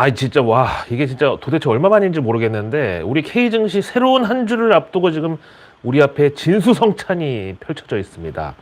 아 진짜 와 이게 진짜 도대체 얼마만인지 모르겠는데 우리 K 증시 새로운 한 주를 앞두고 지금 우리 앞에 진수성찬이 펼쳐져 있습니다.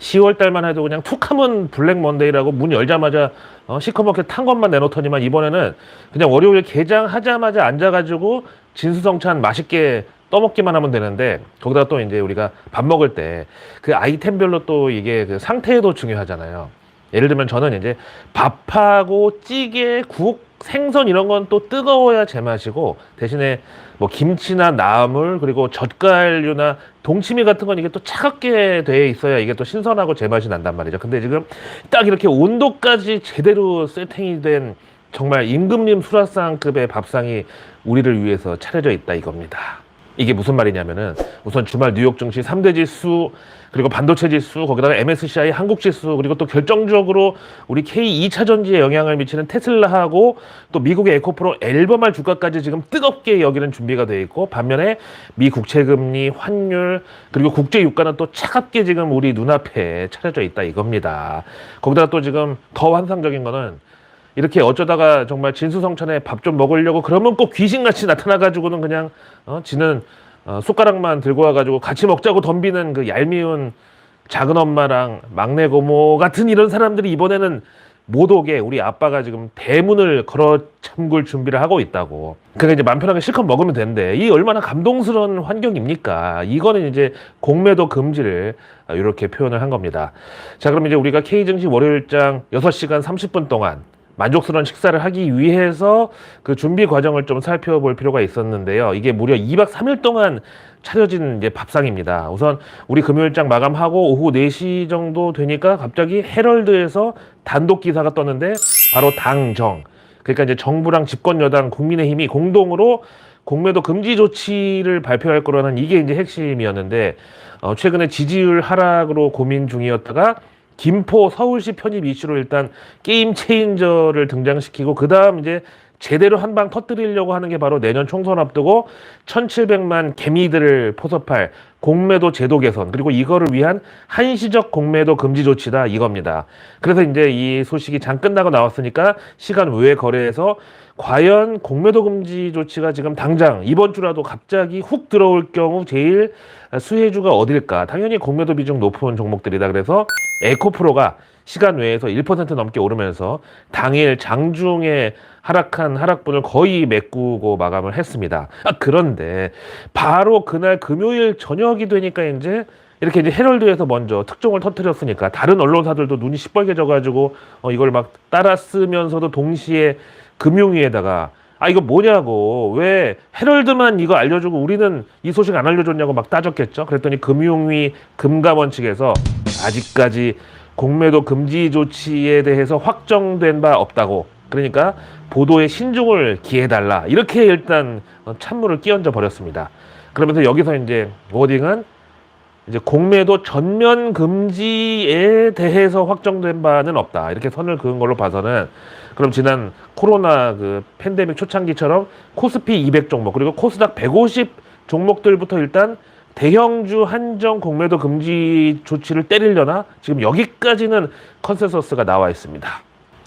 10월 달만 해도 그냥 툭 하면 블랙 먼데이라고 문 열자마자 어, 시커멓게 탄 것만 내놓더니만 이번에는 그냥 월요일 개장하자마자 앉아가지고 진수성찬 맛있게 떠먹기만 하면 되는데 거기다 또 이제 우리가 밥 먹을 때 그 아이템별로 또 이게 그 상태도 중요하잖아요. 예를 들면 저는 이제 밥하고 찌개, 국, 생선 이런 건 또 뜨거워야 제맛이고 대신에 뭐 김치나 나물 그리고 젓갈류나 동치미 같은 건 이게 또 차갑게 돼 있어야 이게 또 신선하고 제맛이 난단 말이죠. 근데 지금 딱 이렇게 온도까지 제대로 세팅이 된 정말 임금님 수라상급의 밥상이 우리를 위해서 차려져 있다 이겁니다. 이게 무슨 말이냐면은 우선 주말 뉴욕 증시 3대 지수 그리고 반도체 지수 거기다가 MSCI 한국 지수 그리고 또 결정적으로 우리 K 2차 전지에 영향을 미치는 테슬라하고 또 미국의 에코프로 앨범할 주가까지 지금 뜨겁게 여기는 준비가 돼 있고 반면에 미 국채 금리 환율 그리고 국제 유가는 또 차갑게 지금 우리 눈앞에 차려져 있다 이겁니다. 거기다가 또 지금 더 환상적인 거는 이렇게 어쩌다가 정말 진수성찬에 밥 좀 먹으려고 그러면 꼭 귀신같이 나타나가지고는 그냥 어, 지는 어, 숟가락만 들고 와가지고 같이 먹자고 덤비는 그 얄미운 작은 엄마랑 막내 고모 같은 이런 사람들이 이번에는 못 오게 우리 아빠가 지금 대문을 걸어 잠글 준비를 하고 있다고. 그러니까 이제 맘 편하게 실컷 먹으면 되는데 이 얼마나 감동스러운 환경입니까? 이거는 이제 공매도 금지를 이렇게 표현을 한 겁니다. 자, 그럼 이제 우리가 K 증시 월요일장 6시간 30분 동안 만족스러운 식사를 하기 위해서 그 준비 과정을 좀 살펴볼 필요가 있었는데요. 이게 무려 2박 3일 동안 차려진 이제 밥상입니다. 우선 우리 금요일장 마감하고 오후 4시 정도 되니까 갑자기 헤럴드에서 단독 기사가 떴는데 바로 당정. 그러니까 이제 정부랑 집권 여당 국민의힘이 공동으로 공매도 금지 조치를 발표할 거라는 이게 이제 핵심이었는데 어, 최근에 지지율 하락으로 고민 중이었다가 김포 서울시 편입 이슈로 일단 게임 체인저를 등장시키고 그 다음 이제 제대로 한 방 터뜨리려고 하는 게 바로 내년 총선 앞두고 1700만 개미들을 포섭할 공매도 제도 개선 그리고 이거를 위한 한시적 공매도 금지 조치다 이겁니다. 그래서 이제 이 소식이 장 끝나고 나왔으니까 시간 외 거래에서 과연 공매도 금지 조치가 지금 당장 이번 주라도 갑자기 훅 들어올 경우 제일 수혜주가 어딜까? 당연히 공매도 비중 높은 종목들이다. 그래서 에코프로가 시간 외에서 1% 넘게 오르면서 당일 장중에 하락한 하락분을 거의 메꾸고 마감을 했습니다. 아, 그런데 바로 그날 금요일 저녁이 되니까 이제 이렇게 이제 헤럴드에서 먼저 특종을 터뜨렸으니까 다른 언론사들도 눈이 시뻘개져가지고 어, 이걸 막 따라 쓰면서도 동시에 금융위에다가 아 이거 뭐냐고 왜 헤럴드만 이거 알려주고 우리는 이 소식 안 알려줬냐고 막 따졌겠죠. 그랬더니 금융위 금감원 측에서 아직까지 공매도 금지 조치에 대해서 확정된 바 없다고. 그러니까 보도에 신중을 기해달라. 이렇게 일단 어, 찬물을 끼얹어 버렸습니다. 그러면서 여기서 이제 워딩은 이제 공매도 전면 금지에 대해서 확정된 바는 없다. 이렇게 선을 그은 걸로 봐서는 그럼 지난 코로나 그 팬데믹 초창기처럼 코스피 200 종목 그리고 코스닥 150 종목들부터 일단 대형주 한정 공매도 금지 조치를 때리려나 지금 여기까지는 컨센서스가 나와 있습니다.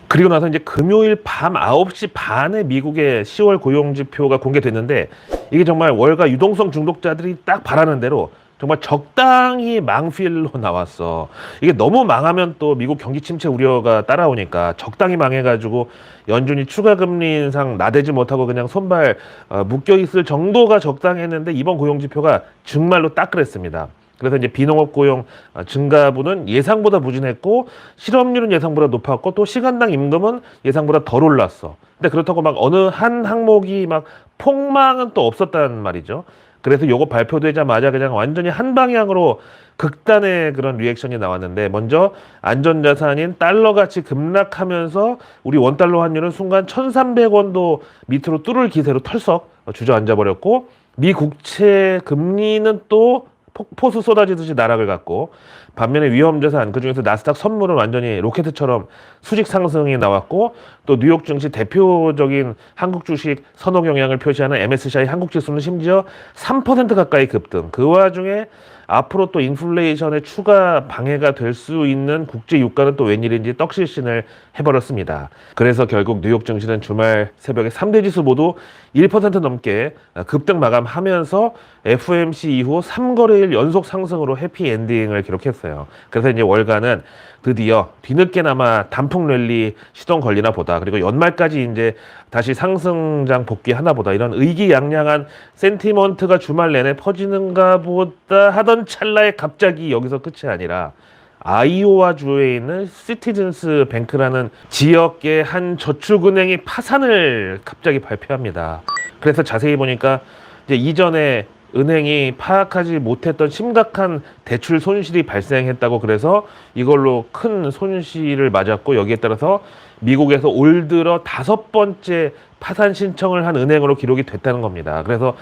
그리고 나서 이제 금요일 밤 9시 반에 미국의 10월 고용 지표가 공개됐는데 이게 정말 월가 유동성 중독자들이 딱 바라는 대로 정말 적당히 망필로 나왔어. 이게 너무 망하면 또 미국 경기 침체 우려가 따라오니까 적당히 망해가지고 연준이 추가 금리 인상 나대지 못하고 그냥 손발 어, 묶여 있을 정도가 적당했는데 이번 고용 지표가 정말로 딱 그랬습니다. 그래서 이제 비농업 고용 어, 증가분은 예상보다 부진했고 실업률은 예상보다 높았고 또 시간당 임금은 예상보다 덜 올랐어. 근데 그렇다고 막 어느 한 항목이 막 폭망은 또 없었단 말이죠. 그래서 요거 발표되자마자 그냥 완전히 한 방향으로 극단의 그런 리액션이 나왔는데 먼저 안전자산인 달러 가치 급락하면서 우리 원달러 환율은 순간 1,300원도 밑으로 뚫을 기세로 털썩 주저앉아 버렸고 미 국채 금리는 또 폭포수 쏟아지듯이 나락을 갔고 반면에 위험자산 그중에서 나스닥 선물은 완전히 로켓처럼 수직 상승이 나왔고 또 뉴욕 증시 대표적인 한국 주식 선호 경향을 표시하는 MSCI 한국 지수는 심지어 3% 가까이 급등. 그 와중에 앞으로 또 인플레이션의 추가 방해가 될 수 있는 국제 유가는 또 웬일인지 떡실신을 해버렸습니다. 그래서 결국 뉴욕 증시는 주말 새벽에 3대 지수 모두 1% 넘게 급등 마감하면서 FOMC 이후 3거래일 연속 상승으로 해피 엔딩을 기록했어요. 그래서 이제 월가는 드디어 뒤늦게나마 단풍 랠리 시동 걸리나 보다. 그리고 연말까지 이제 다시 상승장 복귀 하나 보다. 이런 의기양양한 센티먼트가 주말 내내 퍼지는가 보다 하던 찰나에 갑자기 여기서 끝이 아니라 아이오와 주에 있는 시티즌스 뱅크라는 지역의 한 저축은행이 파산을 갑자기 발표합니다. 그래서 자세히 보니까 이제 이전에 은행이 파악하지 못했던 심각한 대출 손실이 발생했다고 그래서 이걸로 큰 손실을 맞았고 여기에 따라서 미국에서 올 들어 다섯 번째 파산 신청을 한 은행으로 기록이 됐다는 겁니다. 그래서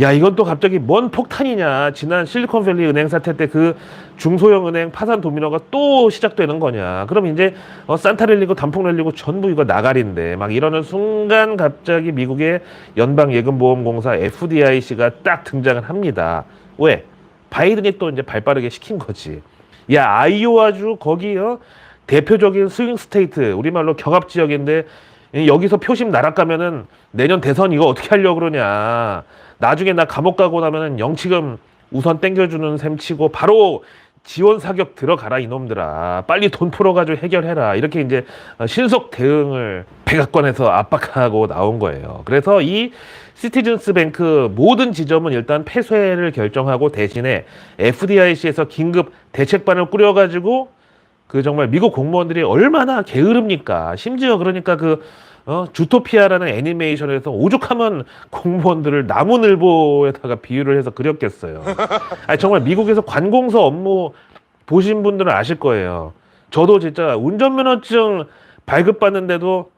야 이건 또 갑자기 뭔 폭탄이냐. 지난 실리콘밸리 은행 사태 때 그 중소형 은행 파산 도미노가 또 시작되는 거냐. 그럼 이제 어, 산타 랠리고 단풍 랠리고 전부 이거 나가리인데 막 이러는 순간 갑자기 미국의 연방 예금보험공사 FDIC가 딱 등장을 합니다. 왜 바이든이 또 이제 발빠르게 시킨 거지. 야 아이오와주 거기 어 대표적인 스윙 스테이트 우리말로 경합 지역인데 여기서 표심 날아가면은 내년 대선 이거 어떻게 하려고 그러냐. 나중에 나 감옥 가고 나면은 영치금 우선 땡겨주는 셈 치고 바로 지원 사격 들어가라 이놈들아. 빨리 돈 풀어가지고 해결해라. 이렇게 이제 신속 대응을 백악관에서 압박하고 나온 거예요. 그래서 이 시티즌스 뱅크 모든 지점은 일단 폐쇄를 결정하고 대신에 FDIC에서 긴급 대책반을 꾸려가지고 그 정말 미국 공무원들이 얼마나 게으릅니까? 심지어 그러니까 그 어, 주토피아라는 애니메이션에서 오죽하면 공무원들을 나무늘보에다가 비유를 해서 그렸겠어요. 아니, 정말 미국에서 관공서 업무 보신 분들은 아실 거예요. 저도 진짜 운전면허증 발급받는데도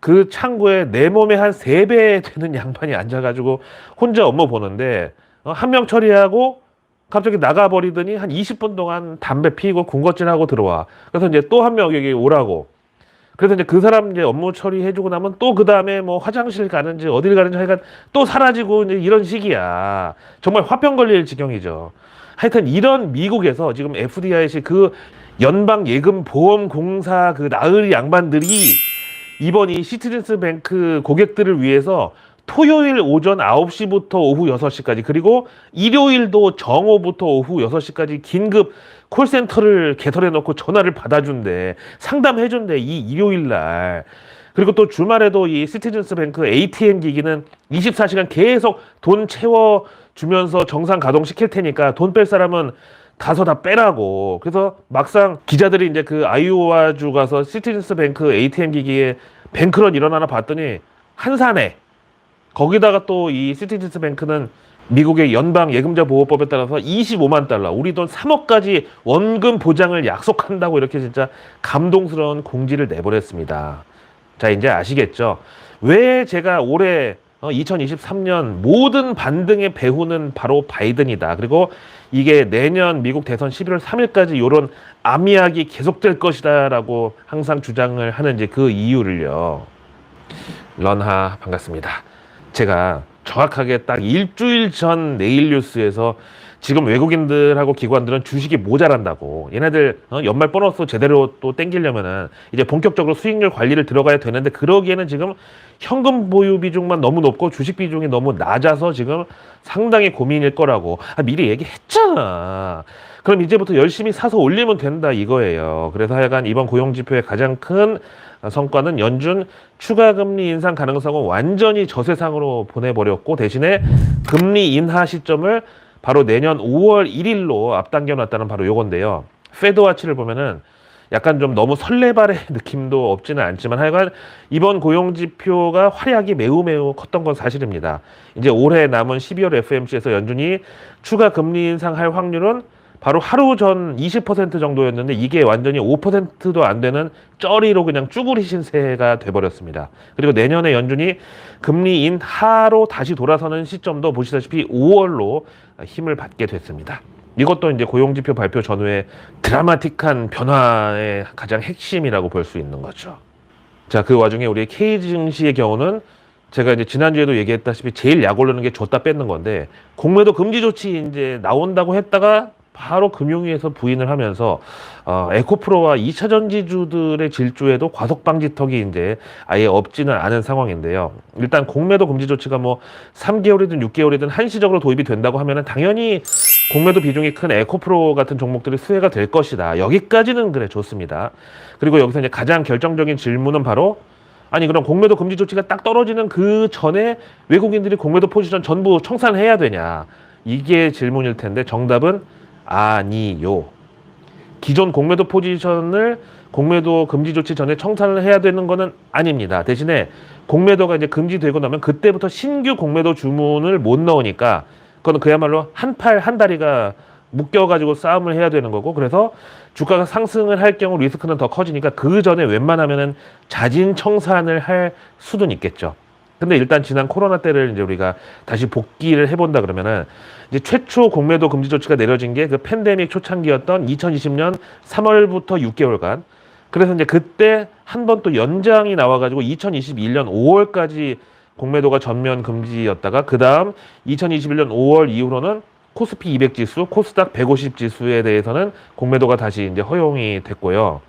그 창구에 내 몸의 한세 배 되는 양반이 앉아가지고 혼자 업무 보는데 어, 한명 처리하고 갑자기 나가버리더니 한 20분 동안 담배 피고 군것질하고 들어와. 그래서 이제 또 한 명 여기 오라고. 그래서 이제 그 사람 이제 업무 처리해주고 나면 또 그 다음에 뭐 화장실 가는지 어딜 가는지 하여간 또 사라지고 이제 이런 식이야. 정말 화병 걸릴 지경이죠. 하여튼 이런 미국에서 지금 FDIC 그 연방 예금 보험 공사 그 나으리 양반들이 이번 이 시티즌스 뱅크 고객들을 위해서 토요일 오전 9시부터 오후 6시까지 그리고 일요일도 정오부터 오후 6시까지 긴급 콜센터를 개설해 놓고 전화를 받아준대 상담해 준대 이 일요일 날 그리고 또 주말에도 이 시티즌스 뱅크 ATM 기기는 24시간 계속 돈 채워 주면서 정상 가동 시킬 테니까 돈 뺄 사람은 가서 다 빼라고. 그래서 막상 기자들이 이제 그 아이오와주 가서 시티즌스 뱅크 ATM 기기에 뱅크런 일어나나 봤더니 한산에 거기다가 또 이 시티즌스 뱅크는 미국의 연방 예금자 보호법에 따라서 25만 달러, 우리 돈 3억까지 원금 보장을 약속한다고 이렇게 진짜 감동스러운 공지를 내버렸습니다. 자, 이제 아시겠죠? 왜 제가 올해 2023년 모든 반등의 배후는 바로 바이든이다. 그리고 이게 내년 미국 대선 11월 3일까지 이런 암이야기 계속될 것이다라고 항상 주장을 하는지 그 이유를요. 런하 반갑습니다. 제가 정확하게 딱 일주일 전 내일 뉴스에서 지금 외국인들하고 기관들은 주식이 모자란다고 얘네들 어, 연말 보너스 제대로 또 땡기려면은 이제 본격적으로 수익률 관리를 들어가야 되는데 그러기에는 지금 현금 보유 비중만 너무 높고 주식 비중이 너무 낮아서 지금 상당히 고민일 거라고 아, 미리 얘기했잖아. 그럼 이제부터 열심히 사서 올리면 된다 이거예요. 그래서 하여간 이번 고용 지표의 가장 큰 성과는 연준 추가 금리 인상 가능성은 완전히 저세상으로 보내버렸고 대신에 금리 인하 시점을 바로 내년 5월 1일로 앞당겨 놨다는 바로 요건데요. 페드와치를 보면은 약간 좀 너무 설레발의 느낌도 없지는 않지만 하여간 이번 고용 지표가 활약이 매우 매우 컸던 건 사실입니다. 이제 올해 남은 12월 FMC에서 연준이 추가 금리 인상할 확률은 바로 하루 전 20% 정도였는데 이게 완전히 5%도 안 되는 쩌리로 그냥 쭈구리 신세가 돼버렸습니다. 그리고 내년에 연준이 금리 인 하로 다시 돌아서는 시점도 보시다시피 5월로 힘을 받게 됐습니다. 이것도 이제 고용지표 발표 전후에 드라마틱한 변화의 가장 핵심이라고 볼 수 있는 거죠. 자, 그 와중에 우리 K 증시의 경우는 제가 이제 지난주에도 얘기했다시피 제일 약 오르는 게 줬다 뺏는 건데 공매도 금지 조치 이제 나온다고 했다가 바로 금융위에서 부인을 하면서 어, 에코프로와 2차 전지주들의 질주에도 과속 방지턱이 이제 아예 없지는 않은 상황인데요. 일단 공매도 금지 조치가 뭐 3개월이든 6개월이든 한시적으로 도입이 된다고 하면은 당연히 공매도 비중이 큰 에코프로 같은 종목들이 수혜가 될 것이다. 여기까지는 그래 좋습니다. 그리고 여기서 이제 가장 결정적인 질문은 바로 아니 그럼 공매도 금지 조치가 딱 떨어지는 그 전에 외국인들이 공매도 포지션 전부 청산해야 되냐 이게 질문일 텐데 정답은 아니요. 기존 공매도 포지션을 공매도 금지 조치 전에 청산을 해야 되는 거는 아닙니다. 대신에 공매도가 이제 금지되고 나면 그때부터 신규 공매도 주문을 못 넣으니까 그거는 그야말로 한 팔 한 다리가 묶여가지고 싸움을 해야 되는 거고 그래서 주가가 상승을 할 경우 리스크는 더 커지니까 그 전에 웬만하면은 자진 청산을 할 수는 있겠죠. 근데 일단 지난 코로나 때를 이제 우리가 다시 복귀를 해본다 그러면은 이제 최초 공매도 금지 조치가 내려진 게 그 팬데믹 초창기였던 2020년 3월부터 6개월간 그래서 이제 그때 한 번 또 연장이 나와가지고 2021년 5월까지 공매도가 전면 금지였다가 그 다음 2021년 5월 이후로는 코스피 200 지수, 코스닥 150 지수에 대해서는 공매도가 다시 이제 허용이 됐고요.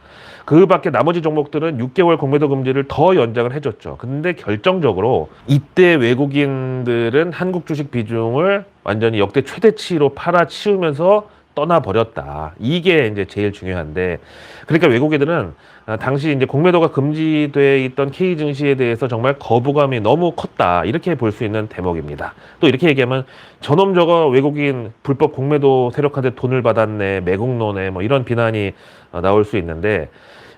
그 밖에 나머지 종목들은 6개월 공매도 금지를 더 연장을 해줬죠. 근데 결정적으로 이때 외국인들은 한국 주식 비중을 완전히 역대 최대치로 팔아치우면서 떠나버렸다. 이게 이제 제일 중요한데. 그러니까 외국인들은 아, 당시 이제 공매도가 금지돼 있던 K 증시에 대해서 정말 거부감이 너무 컸다. 이렇게 볼 수 있는 대목입니다. 또 이렇게 얘기하면 저놈 저거 외국인 불법 공매도 세력한테 돈을 받았네, 매국노네, 뭐 이런 비난이 어, 나올 수 있는데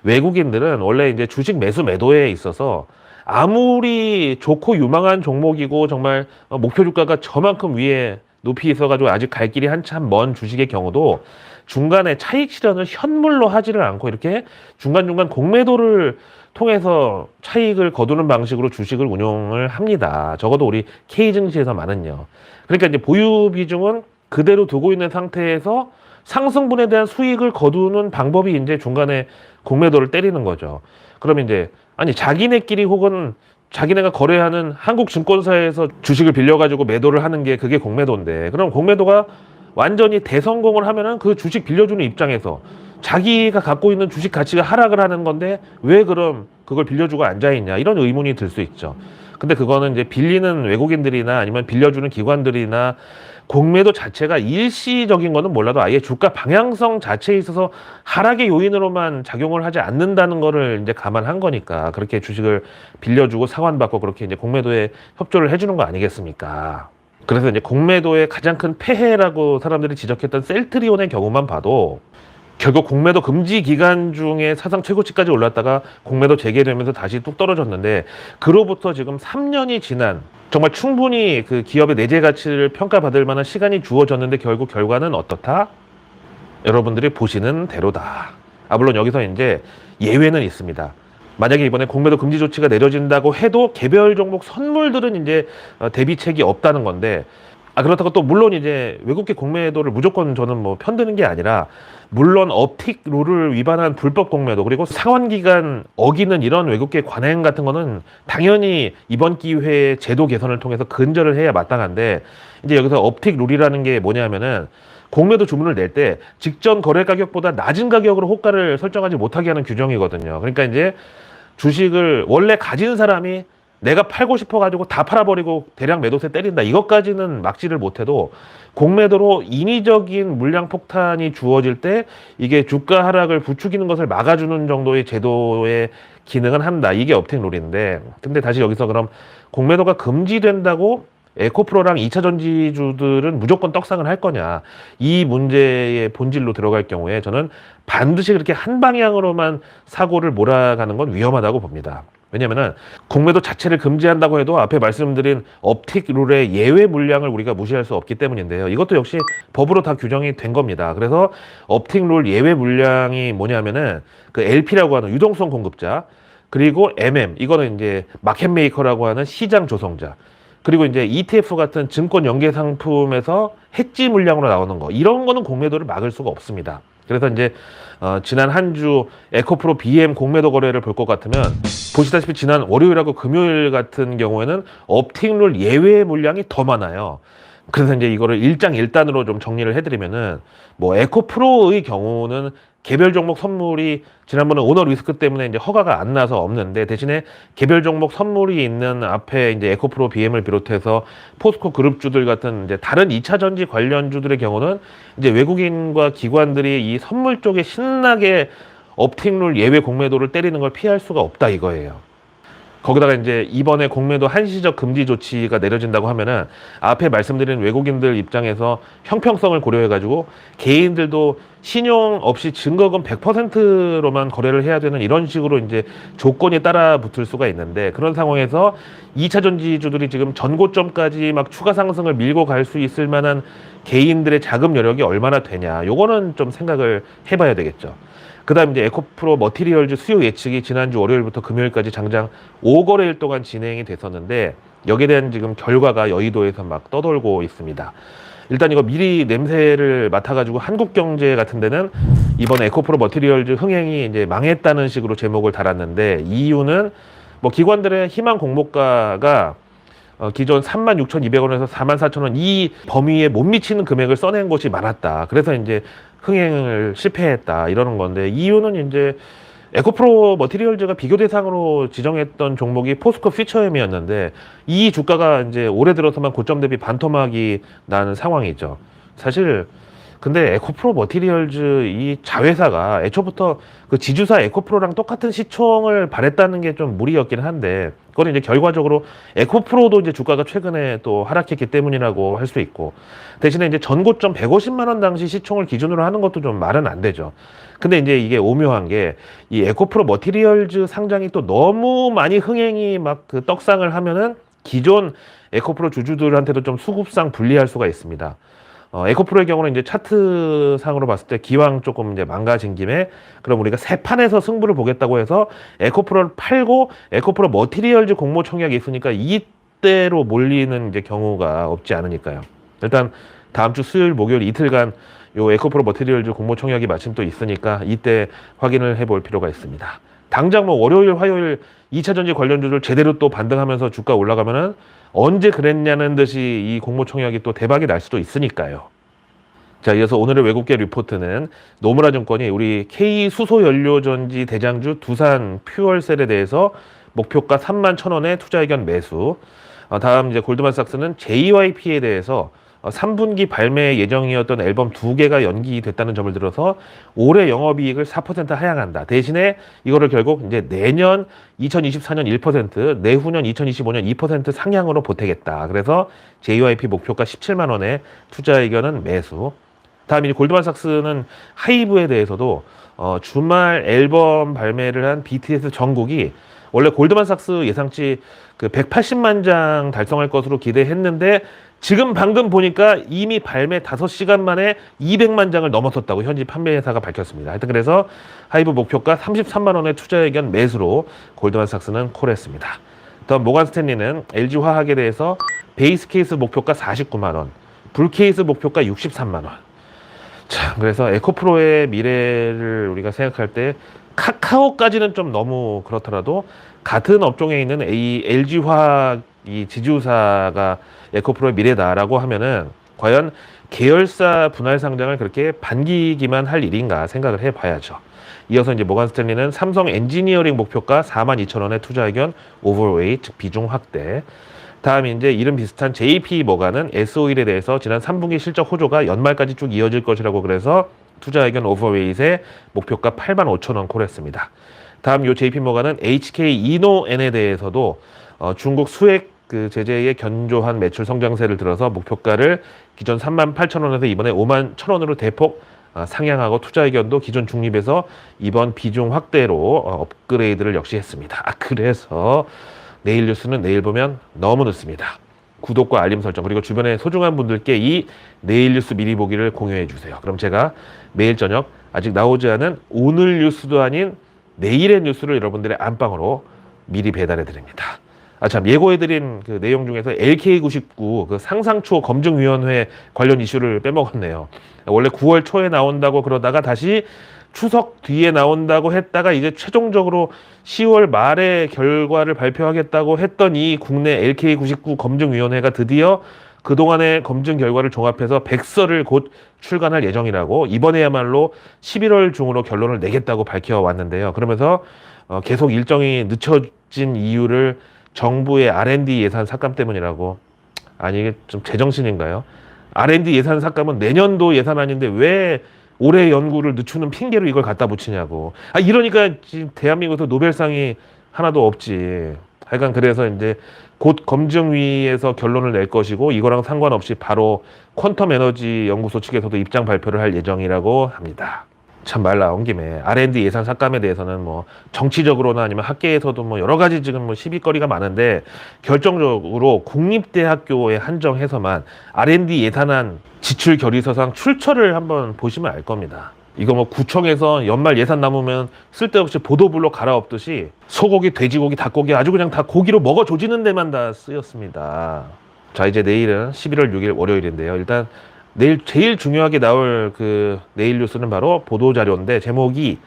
외국인들은 원래 이제 주식 매수 매도에 있어서 아무리 좋고 유망한 종목이고 정말 어, 목표 주가가 저만큼 위에 높이 있어가지고 아직 갈 길이 한참 먼 주식의 경우도 중간에 차익 실현을 현물로 하지를 않고 이렇게 중간중간 공매도를 통해서 차익을 거두는 방식으로 주식을 운용을 합니다. 적어도 우리 K 증시에서만은요. 그러니까 이제 보유 비중은 그대로 두고 있는 상태에서 상승분에 대한 수익을 거두는 방법이 이제 중간에 공매도를 때리는 거죠. 그러면 이제 아니 자기네끼리 혹은 자기네가 거래하는 한국 증권사에서 주식을 빌려가지고 매도를 하는 게 그게 공매도인데 그럼 공매도가 완전히 대성공을 하면은 그 주식 빌려주는 입장에서 자기가 갖고 있는 주식 가치가 하락을 하는 건데 왜 그럼 그걸 빌려주고 앉아 있냐 이런 의문이 들 수 있죠. 근데 그거는 이제 빌리는 외국인들이나 아니면 빌려주는 기관들이나 공매도 자체가 일시적인 거는 몰라도 아예 주가 방향성 자체에 있어서 하락의 요인으로만 작용을 하지 않는다는 거를 이제 감안한 거니까 그렇게 주식을 빌려주고 상환받고 그렇게 이제 공매도에 협조를 해주는 거 아니겠습니까? 그래서 이제 공매도의 가장 큰 폐해라고 사람들이 지적했던 셀트리온의 경우만 봐도 결국 공매도 금지 기간 중에 사상 최고치까지 올랐다가 공매도 재개되면서 다시 뚝 떨어졌는데 그로부터 지금 3년이 지난 정말 충분히 그 기업의 내재 가치를 평가받을 만한 시간이 주어졌는데 결국 결과는 어떻다? 여러분들이 보시는 대로다. 아 물론 여기서 이제 예외는 있습니다. 만약에 이번에 공매도 금지 조치가 내려진다고 해도 개별 종목 선물들은 이제 어, 대비책이 없다는 건데 아 그렇다고 또 물론 이제 외국계 공매도를 무조건 저는 뭐 편드는 게 아니라 물론 업틱 룰을 위반한 불법 공매도 그리고 상환 기간 어기는 이런 외국계 관행 같은 거는 당연히 이번 기회에 제도 개선을 통해서 근절을 해야 마땅한데 이제 여기서 업틱 룰이라는 게 뭐냐면은 공매도 주문을 낼 때 직전 거래 가격보다 낮은 가격으로 호가를 설정하지 못하게 하는 규정이거든요. 그러니까 이제 주식을 원래 가진 사람이 내가 팔고 싶어 가지고 다 팔아버리고 대량 매도세 때린다. 이것까지는 막지를 못해도 공매도로 인위적인 물량 폭탄이 주어질 때 이게 주가 하락을 부추기는 것을 막아주는 정도의 제도의 기능은 한다. 이게 업텍 룰인데 근데 다시 여기서 그럼 공매도가 금지된다고 에코프로랑 2차 전지주들은 무조건 떡상을 할 거냐. 이 문제의 본질로 들어갈 경우에 저는 반드시 그렇게 한 방향으로만 사고를 몰아가는 건 위험하다고 봅니다. 왜냐면은 공매도 자체를 금지한다고 해도 앞에 말씀드린 업틱 룰의 예외 물량을 우리가 무시할 수 없기 때문인데요. 이것도 역시 법으로 다 규정이 된 겁니다. 그래서 업틱 룰 예외 물량이 뭐냐면은 그 LP라고 하는 유동성 공급자 그리고 MM 이거는 이제 마켓 메이커라고 하는 시장 조성자 그리고 이제 ETF 같은 증권 연계 상품에서 해지 물량으로 나오는 거 이런 거는 공매도를 막을 수가 없습니다. 그래서 이제 어, 지난 한 주 에코프로 BM 공매도 거래를 볼 것 같으면 보시다시피 지난 월요일하고 금요일 같은 경우에는 업틱룰 예외 물량이 더 많아요. 그래서 이제 이거를 일장일단으로 좀 정리를 해드리면은 뭐 에코 프로의 경우는 개별 종목 선물이 지난번에 오너 리스크 때문에 이제 허가가 안 나서 없는데 대신에 개별 종목 선물이 있는 앞에 이제 에코프로 BM을 비롯해서 포스코 그룹주들 같은 이제 다른 2차 전지 관련주들의 경우는 이제 외국인과 기관들이 이 선물 쪽에 신나게 업틱룰 예외 공매도를 때리는 걸 피할 수가 없다 이거예요. 거기다가 이제 이번에 공매도 한시적 금지 조치가 내려진다고 하면은 앞에 말씀드린 외국인들 입장에서 형평성을 고려해가지고 개인들도 신용 없이 증거금 100%로만 거래를 해야 되는 이런 식으로 이제 조건이 따라 붙을 수가 있는데 그런 상황에서 2차 전지주들이 지금 전고점까지 막 추가 상승을 밀고 갈 수 있을 만한 개인들의 자금 여력이 얼마나 되냐 요거는 좀 생각을 해봐야 되겠죠. 그다음 이제 에코프로 머티리얼즈 수요 예측이 지난주 월요일부터 금요일까지 장장 5거래일 동안 진행이 됐었는데 여기에 대한 지금 결과가 여의도에서 막 떠돌고 있습니다. 일단 이거 미리 냄새를 맡아가지고 한국경제 같은 데는 이번 에코프로 머티리얼즈 흥행이 이제 망했다는 식으로 제목을 달았는데 이유는 뭐 기관들의 희망 공모가가 어, 기존 36,200원에서 44,000원 이 범위에 못 미치는 금액을 써낸 곳이 많았다. 그래서 이제 흥행을 실패했다 이러는 건데 이유는 이제 에코프로 머티리얼즈가 비교 대상으로 지정했던 종목이 포스코 퓨처엠이었는데 이 주가가 이제 올해 들어서만 고점 대비 반토막이 나는 상황이죠. 사실 근데 에코프로 머티리얼즈 이 자회사가 애초부터 그 지주사 에코프로랑 똑같은 시총을 바랬다는 게 좀 무리였긴 한데 그건 이제 결과적으로 에코프로도 이제 주가가 최근에 또 하락했기 때문이라고 할 수 있고 대신에 이제 전고점 150만 원 당시 시총을 기준으로 하는 것도 좀 말은 안 되죠. 근데 이제 이게 오묘한 게 이 에코프로 머티리얼즈 상장이 또 너무 많이 흥행이 막 그 떡상을 하면은 기존 에코프로 주주들한테도 좀 수급상 불리할 수가 있습니다. 어, 에코프로의 경우는 이제 차트 상으로 봤을 때 기왕 조금 이제 망가진 김에 그럼 우리가 세 판에서 승부를 보겠다고 해서 에코프로를 팔고 에코프로 머티리얼즈 공모 청약이 있으니까 이때로 몰리는 이제 경우가 없지 않으니까요. 일단 다음 주 수요일 목요일 이틀간 요 에코프로 머티리얼즈 공모 청약이 마침 또 있으니까 이때 확인을 해볼 필요가 있습니다. 당장 뭐 월요일 화요일 2차 전지 관련주들 제대로 또 반등하면서 주가 올라가면은 언제 그랬냐는 듯이 이 공모 청약이 또 대박이 날 수도 있으니까요. 자, 이어서 오늘의 외국계 리포트는 노무라 증권이 우리 K 수소 연료 전지 대장주 두산 퓨얼셀에 대해서 목표가 3만 1,000원에 투자 의견 매수. 어, 다음 이제 골드만삭스는 JYP에 대해서 어, 3분기 발매 예정이었던 앨범 두 개가 연기됐다는 점을 들어서 올해 영업이익을 4% 하향한다. 대신에 이거를 결국 이제 내년 2024년 1%, 내후년 2025년 2% 상향으로 보태겠다. 그래서 JYP 목표가 17만 원에 투자 의견은 매수. 다음 이제 골드만삭스는 하이브에 대해서도 어, 주말 앨범 발매를 한 BTS 정국이 원래 골드만삭스 예상치 그 180만 장 달성할 것으로 기대했는데 지금 방금 보니까 이미 발매 5시간 만에 200만 장을 넘어섰다고 현지 판매회사가 밝혔습니다. 하여튼 그래서 하이브 목표가 33만 원의 투자 의견 매수로 골드만삭스는 콜했습니다. 다음 모간 스탠리는 LG 화학에 대해서 베이스 케이스 목표가 49만 원, 불 케이스 목표가 63만 원. 자, 그래서 에코프로의 미래를 우리가 생각할 때 카카오까지는 좀 너무 그렇더라도 같은 업종에 있는 이 LG 화학 이 지주사가 에코프로의 미래다라고 하면은 과연 계열사 분할 상장을 그렇게 반기기만 할 일인가 생각을 해봐야죠. 이어서 이제 모간 스탠리는 삼성 엔지니어링 목표가 4만 2천 원의 투자 의견 오버웨이 즉 비중 확대. 다음 이제 이름 비슷한 JP 모간은 S-오일에 대해서 지난 3분기 실적 호조가 연말까지 쭉 이어질 것이라고 그래서 투자 의견 오버웨이트의 목표가 8만 5천 원 콜했습니다. 다음 요 JP 모간은 HK 이노엔에 대해서도 어, 중국 수액 그 제재에 견조한 매출 성장세를 들어서 목표가를 기존 3만 8천 원에서 이번에 5만 1천 원으로 대폭 어, 상향하고 투자 의견도 기존 중립에서 이번 비중 확대로 어, 업그레이드를 역시 했습니다. 아, 그래서 내일 뉴스는 내일 보면 너무 늦습니다. 구독과 알림 설정 그리고 주변의 소중한 분들께 이 내일 뉴스 미리 보기를 공유해 주세요. 그럼 제가 매일 저녁 아직 나오지 않은 오늘 뉴스도 아닌 내일의 뉴스를 여러분들의 안방으로 미리 배달해 드립니다. 아 참 예고해드린 그 내용 중에서 LK99 그 상상초 검증위원회 관련 이슈를 빼먹었네요. 원래 9월 초에 나온다고 그러다가 다시 추석 뒤에 나온다고 했다가 이제 최종적으로 10월 말에 결과를 발표하겠다고 했던 이 국내 LK99 검증위원회가 드디어 그동안의 검증 결과를 종합해서 백서를 곧 출간할 예정이라고 이번에야말로 11월 중으로 결론을 내겠다고 밝혀왔는데요. 그러면서 어, 계속 일정이 늦춰진 이유를 정부의 R&D 예산 삭감 때문이라고 아니 이게 좀 제정신인가요? R&D 예산 삭감은 내년도 예산안인데 왜 올해 연구를 늦추는 핑계로 이걸 갖다 붙이냐고. 아 이러니까 지금 대한민국에서 노벨상이 하나도 없지. 하여간 그래서 이제 곧 검증위에서 결론을 낼 것이고 이거랑 상관없이 바로 퀀텀 에너지 연구소 측에서도 입장 발표를 할 예정이라고 합니다. 참 말 나온 김에 R&D 예산 삭감에 대해서는 뭐 정치적으로나 아니면 학계에서도 뭐 여러 가지 지금 뭐 시비거리가 많은데 결정적으로 국립대학교에 한정해서만 R&D 예산안 지출 결의서상 출처를 한번 보시면 알 겁니다. 이거 뭐 구청에서 연말 예산 남으면 쓸데없이 보도블록 갈아엎듯이 소고기, 돼지고기, 닭고기 아주 그냥 다 고기로 먹어 조지는 데만 다 쓰였습니다. 자 이제 내일은 11월 6일 월요일인데요. 일단 내일 제일 중요하게 나올 그 내일 뉴스는 바로 보도 자료인데 제목이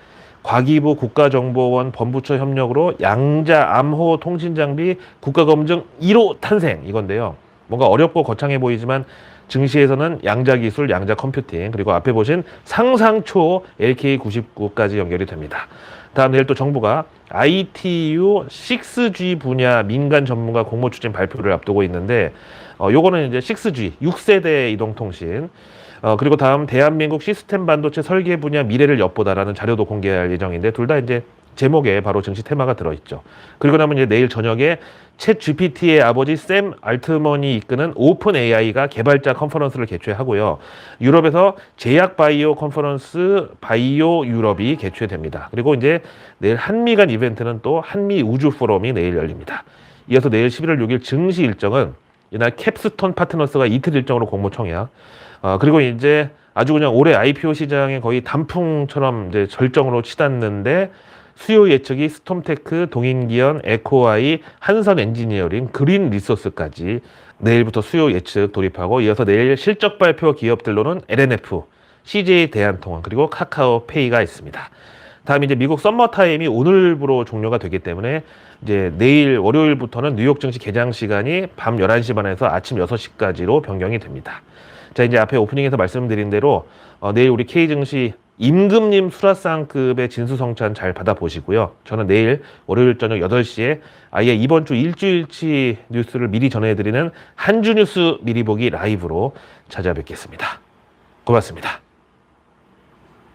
과기부 국가정보원 본부처 협력으로 양자 암호 통신 장비 국가검증 1호 탄생 이건데요. 뭔가 어렵고 거창해 보이지만 증시에서는 양자 기술, 양자 컴퓨팅 그리고 앞에 보신 상상초 LK99까지 연결이 됩니다. 다음 내일 또 정부가 ITU 6G 분야 민간 전문가 공모 추진 발표를 앞두고 있는데 어, 요거는 이제 6G 6세대 이동통신. 어, 그리고 다음 대한민국 시스템 반도체 설계 분야 미래를 엿보다라는 자료도 공개할 예정인데 둘 다 이제 제목에 바로 증시 테마가 들어있죠. 그리고 나면 이제 내일 저녁에 챗 GPT의 아버지 샘 알트먼이 이끄는 오픈 AI가 개발자 컨퍼런스를 개최하고요. 유럽에서 제약 바이오 컨퍼런스 바이오 유럽이 개최됩니다. 그리고 이제 내일 한미 간 이벤트는 또 한미 우주 포럼이 내일 열립니다. 이어서 내일 11월 6일 증시 일정은 이날 캡스톤 파트너스가 이틀 일정으로 공모 청약. 어, 그리고 이제 아주 그냥 올해 IPO 시장에 거의 단풍처럼 이제 절정으로 치닫는데 수요 예측이 스톰테크, 동인기현, 에코아이, 한선 엔지니어링, 그린 리소스까지 내일부터 수요 예측 돌입하고 이어서 내일 실적 발표 기업들로는 LNF, CJ 대한통운 그리고 카카오페이가 있습니다. 다음 이제 미국 썸머 타임이 오늘부로 종료가 되기 때문에 이제 내일 월요일부터는 뉴욕 증시 개장 시간이 밤 11시 반에서 아침 6시까지로 변경이 됩니다. 자, 이제 앞에 오프닝에서 말씀드린 대로 어, 내일 우리 K 증시 임금님 수라상급의 진수성찬 잘 받아보시고요. 저는 내일 월요일 저녁 8시에 아예 이번 주 일주일치 뉴스를 미리 전해드리는 한주 뉴스 미리 보기 라이브로 찾아뵙겠습니다. 고맙습니다.